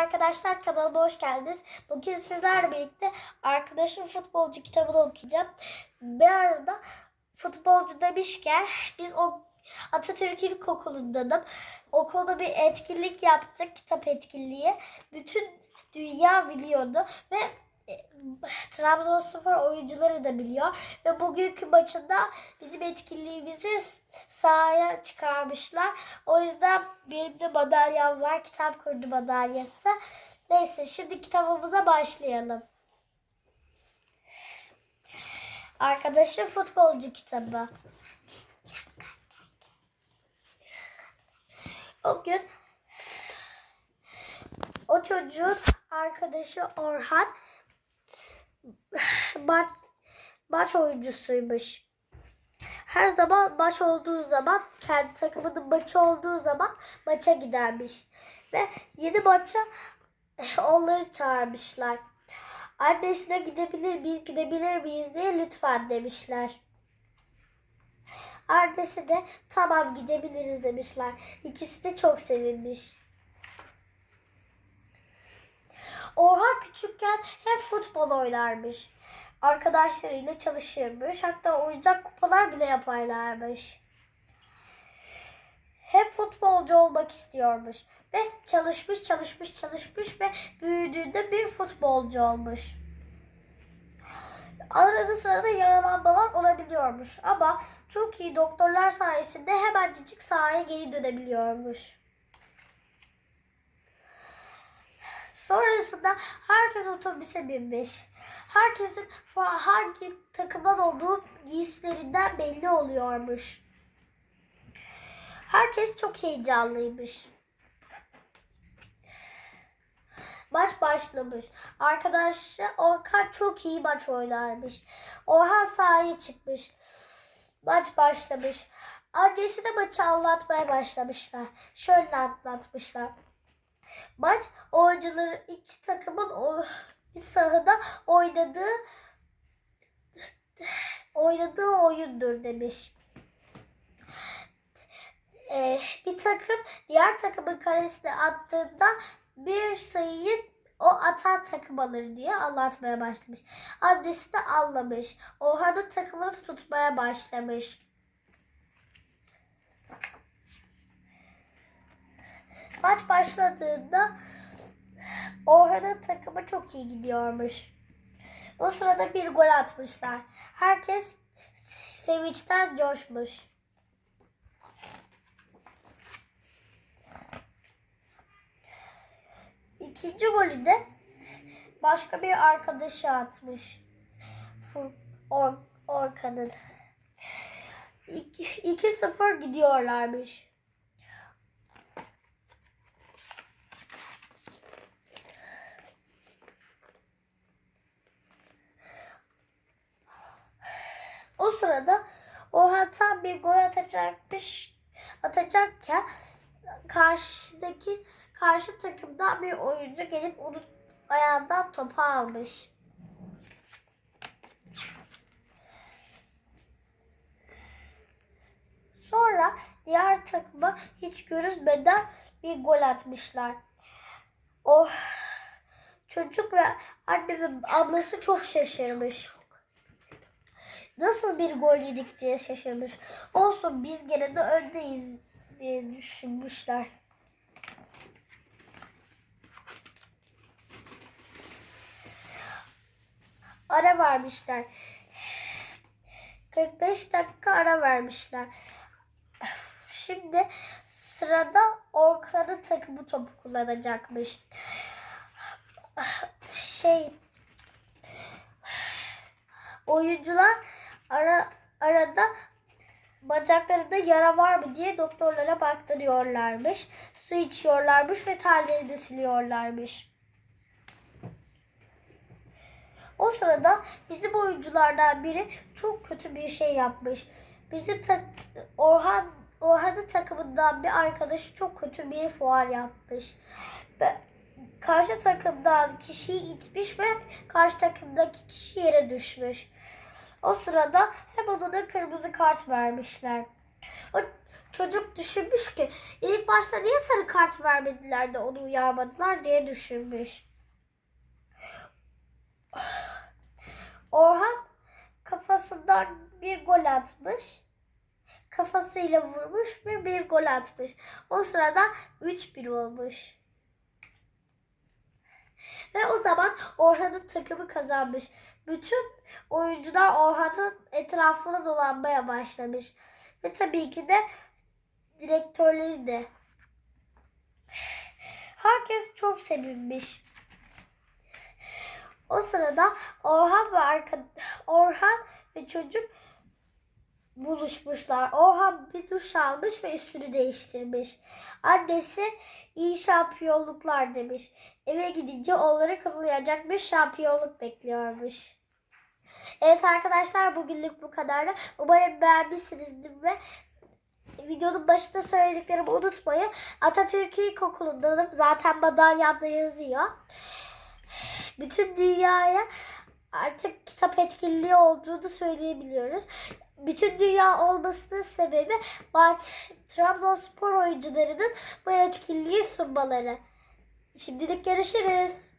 arkadaşlar kanalıma hoş geldiniz. Bugün sizlerle birlikte arkadaşım futbolcu kitabını okuyacağım. Bir arada futbolcu demişken biz o Atatürk İlkokulu'ndanım. Okulda bir etkinlik yaptık, kitap etkinliği. Bütün dünya biliyordu ve e, Trabzonspor oyuncuları da biliyor. Ve bugünkü maçında bizim etkinliğimizi sahaya çıkarmışlar. O yüzden benim de madalyam var. Kitap kurdu madalyası. Neyse şimdi kitabımıza başlayalım. Arkadaşım futbolcu kitabı. O gün o çocuğun arkadaşı Orhan maç, maç oyuncusuymuş. Her zaman maç olduğu zaman kendi takımının maçı olduğu zaman maça gidermiş. Ve yeni maça onları çağırmışlar. Annesine gidebilir miyiz, gidebilir miyiz diye lütfen demişler. Annesi de tamam gidebiliriz demişler. İkisi de çok sevinmiş. Orhan küçükken hep futbol oynarmış. Arkadaşlarıyla çalışırmış. Hatta oyuncak kupalar bile yaparlarmış. Hep futbolcu olmak istiyormuş. Ve çalışmış, çalışmış, çalışmış ve büyüdüğünde bir futbolcu olmuş. Arada sırada yaralanmalar olabiliyormuş ama çok iyi doktorlar sayesinde hemencik sahaya geri dönebiliyormuş. Sonrasında herkes otobüse binmiş. Herkesin hangi takımdan olduğu giysilerinden belli oluyormuş. Herkes çok heyecanlıymış. Maç başlamış. Arkadaşı Orhan çok iyi maç oynarmış. Orhan sahaya çıkmış. Maç başlamış. Annesi de maçı anlatmaya başlamışlar. Şöyle anlatmışlar. Maç oyuncuları iki takımın sahada oynadığı oynadığı oyundur demiş. Ee, bir takım diğer takımın karesine attığında bir sayıyı o atan takım alır diye anlatmaya başlamış. Annesi de anlamış. Orhan'ın takımını tutmaya başlamış. Maç başladığında takımı çok iyi gidiyormuş. O sırada bir gol atmışlar. Herkes sevinçten coşmuş. İkinci golü de başka bir arkadaşı atmış. Orkan'ın. 2-0 gidiyorlarmış. O sırada Orhan tam bir gol atacakmış atacakken karşıdaki karşı takımdan bir oyuncu gelip onun ayağından topu almış. Sonra diğer takıma hiç görünmeden bir gol atmışlar. O çocuk ve anne ablası çok şaşırmış. Nasıl bir gol yedik diye şaşırmış. Olsun biz gene de öndeyiz diye düşünmüşler. Ara vermişler. 45 dakika ara vermişler. Şimdi sırada Orkan'ın takımı topu kullanacakmış. Şey oyuncular ara arada bacaklarında yara var mı diye doktorlara baktırıyorlarmış. Su içiyorlarmış ve terlerini siliyorlarmış. O sırada bizim oyunculardan biri çok kötü bir şey yapmış. Bizim tak Orhan Orhan'ın takımından bir arkadaşı çok kötü bir fuar yapmış. Ve karşı takımdan kişiyi itmiş ve karşı takımdaki kişi yere düşmüş. O sırada hem ona da kırmızı kart vermişler. O çocuk düşünmüş ki ilk başta niye sarı kart vermediler de onu uyarmadılar diye düşünmüş. Orhan kafasından bir gol atmış. Kafasıyla vurmuş ve bir gol atmış. O sırada 3-1 olmuş. Ve o zaman Orhan'ın takımı kazanmış. Bütün oyuncular Orhan'ın etrafına dolanmaya başlamış. Ve tabii ki de direktörleri de. Herkes çok sevinmiş. O sırada Orhan ve arka, Orhan ve çocuk buluşmuşlar. Orhan bir duş almış ve üstünü değiştirmiş. Annesi iyi şampiyonluklar demiş. Eve gidince onları kazanacak bir şampiyonluk bekliyormuş. Evet arkadaşlar bugünlük bu kadardı. Umarım beğenmişsinizdir ve videonun başında söylediklerimi unutmayın. Atatürk İlkokulu'ndanım. Zaten madalyamda yazıyor. Bütün dünyaya artık kitap etkinliği olduğunu söyleyebiliyoruz. Bütün dünya olmasının sebebi Bart Trabzonspor oyuncularının bu etkinliği sunmaları. Şimdilik görüşürüz.